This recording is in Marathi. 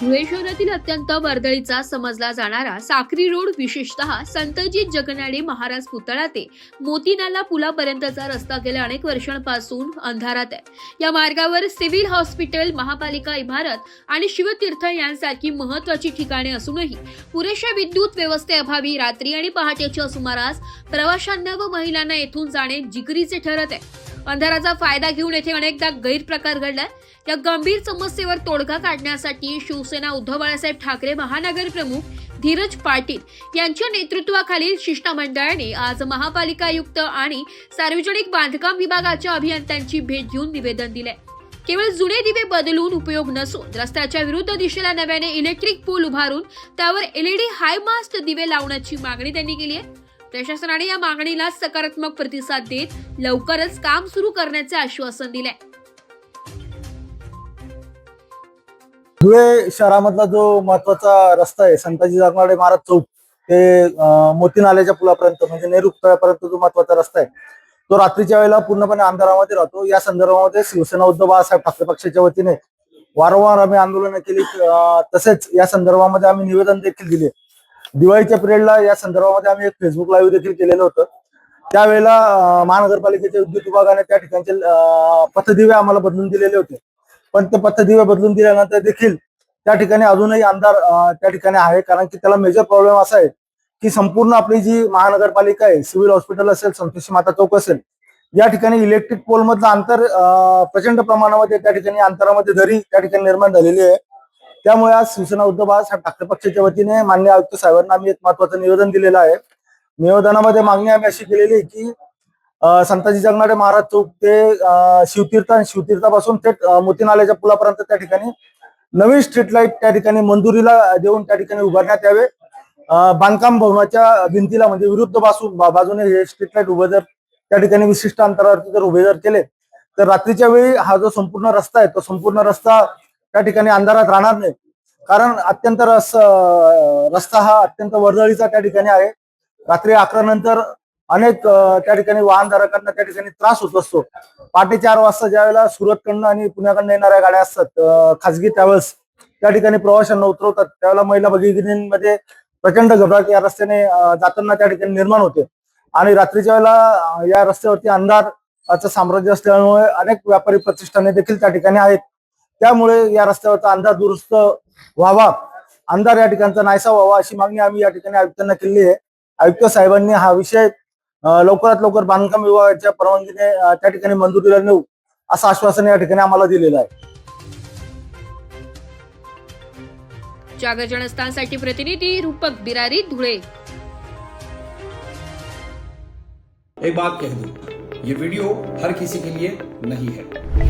धुळे शहरातील अत्यंत वर्दळीचा समजला जाणारा साखरी रोड विशेषतः संतजीत जगनाडे महाराज पुतळा ते मोतीनाला पुलापर्यंतचा रस्ता गेल्या अनेक वर्षांपासून अंधारात आहे. या मार्गावर सिव्हिल हॉस्पिटल महापालिका इमारत आणि शिवतीर्थ यांसारखी महत्वाची ठिकाणे असूनही पुरेशा विद्युत व्यवस्थेअभावी रात्री आणि पहाटेच्या सुमारास प्रवाशांना व महिलांना येथून जाणे जिकरीचे ठरत आहे. अंधाराचा फायदा घेऊन येथे अनेकदा गैरप्रकार घडलाय. या गंभीर समस्येवर तोडगा काढण्यासाठी शिवसेना उद्धव बाळासाहेब ठाकरे महानगर प्रमुख धीरज पाटील यांच्या नेतृत्वाखालील शिष्टमंडळाने आज महापालिका आयुक्त आणि सार्वजनिक बांधकाम विभागाच्या अभियंत्यांची भेट घेऊन निवेदन दिले केवळ जुने दिवे बदलून उपयोग नसून रस्त्याच्या विरुद्ध दिशेला नव्याने इलेक्ट्रिक पूल उभारून त्यावर एलईडी हाय मास्ट दिवे लावण्याची मागणी त्यांनी केली आहे. प्रशासनाने या मागणीला सकारात्मक प्रतिसाद देत लवकरच काम सुरू करण्याचे आश्वासन दिले. धुळे शहरामधला जो महत्त्वाचा रस्ता आहे संताजी जगनाडे महाराज चौक ते मोती नाल्याच्या पुलापर्यंत म्हणजे नेहरू पुतळ्यापर्यंत जो महत्त्वाचा रस्ता आहे तो रात्रीच्या वेळेला पूर्णपणे अंधारामध्ये राहतो. या संदर्भामध्ये शिवसेना उद्धव बाळासाहेब ठाकरे पक्षाच्या वतीने वारंवार आम्ही आंदोलनं केली तसेच या संदर्भामध्ये आम्ही निवेदन देखील दिले. दिवाळीच्या पिरियडला या संदर्भामध्ये आम्ही एक फेसबुक लाईव्ह देखील केलेलं होतं. त्यावेळेला महानगरपालिकेच्या विद्युत विभागाने त्या ठिकाणचे पथदिवे आम्हाला बदलून दिलेले होते. पण ते पथदिवे बदलून दिल्यानंतर देखील त्या ठिकाणी अजूनही अंधार त्या ठिकाणी आहे. कारण की त्याला मेजर प्रॉब्लेम असा आहे की संपूर्ण आपली जी महानगरपालिका आहे सिव्हिल हॉस्पिटल असेल संतोषी माता चौक असेल या ठिकाणी इलेक्ट्रिक पोलमधलं अंतर प्रचंड प्रमाणामध्ये त्या ठिकाणी अंतरामध्ये दरी त्या ठिकाणी निर्माण झालेली आहे त्यामुळे आज शिवसेना उद्धव बाळासाहेब ठाकरे पक्षाच्या वतीने मान्य आयुक्त साहेबांना आम्ही एक महत्वाचं निवेदन दिलेलं आहे. निवेदनामध्ये मागणी आम्ही अशी केलेली आहे की संताजी जगनाडे महाराज चौक ते शिवतीर्थ आणि शिवतीर्थापासून थेट मोती नाल्याच्या पुलापर्यंत त्या ठिकाणी नवीन स्ट्रीट लाइट त्या ठिकाणी मंजुरीला देऊन त्या ठिकाणी उभारण्यात यावे. बांधकाम भवनाच्या भिंतीला म्हणजे विरुद्ध बाजू बाजूने हे स्ट्रीट लाइट उभे जर त्या ठिकाणी विशिष्ट अंतरावरती जर उभे जर केले तर रात्रीच्या वेळी हा जो संपूर्ण रस्ता आहे तो संपूर्ण रस्ता त्या ठिकाणी अंधारात राहणार नाही. कारण अत्यंत रस रस्ता हा अत्यंत वर्दळीचा त्या ठिकाणी आहे. रात्री अकरा नंतर अनेक त्या ठिकाणी वाहनधारकांना त्या ठिकाणी त्रास होत असतो. पहाटे चार वाजता ज्या वेळेला सुरतकडनं आणि पुण्याकडनं येणाऱ्या गाड्या असतात खासगी त्यावेळेस त्या ठिकाणी प्रवाशांना उतरवतात. त्यावेळेला महिला भगिनींमध्ये प्रचंड घबराट या रस्त्याने जाताना त्या ठिकाणी निर्माण होते. आणि रात्रीच्या वेळेला या रस्त्यावरती अंधारचं साम्राज्य असल्यामुळे अनेक व्यापारी प्रतिष्ठाने देखील त्या ठिकाणी आहेत. त्यामुळे या रस्त्यावरचा अंधार दुरुस्त व्हावा. अंधार या ठिकाणचा नाहीसा व्हावा अशी मागणी आम्ही या ठिकाणी आयुक्तांना केली आहे. आयुक्त साहेबांनी हा विषय लवकरात लवकर बांधकाम विभागाच्या परवानगीने त्या ठिकाणी मंजुरीला नेऊ असं आश्वासन या ठिकाणी आम्हाला दिलेलं आहे. जागर जनस्थानसाठी प्रतिनिधी रूपक बिरारी धुळे. एक बात कह दूं ये वीडियो हर किसी के लिए नहीं है।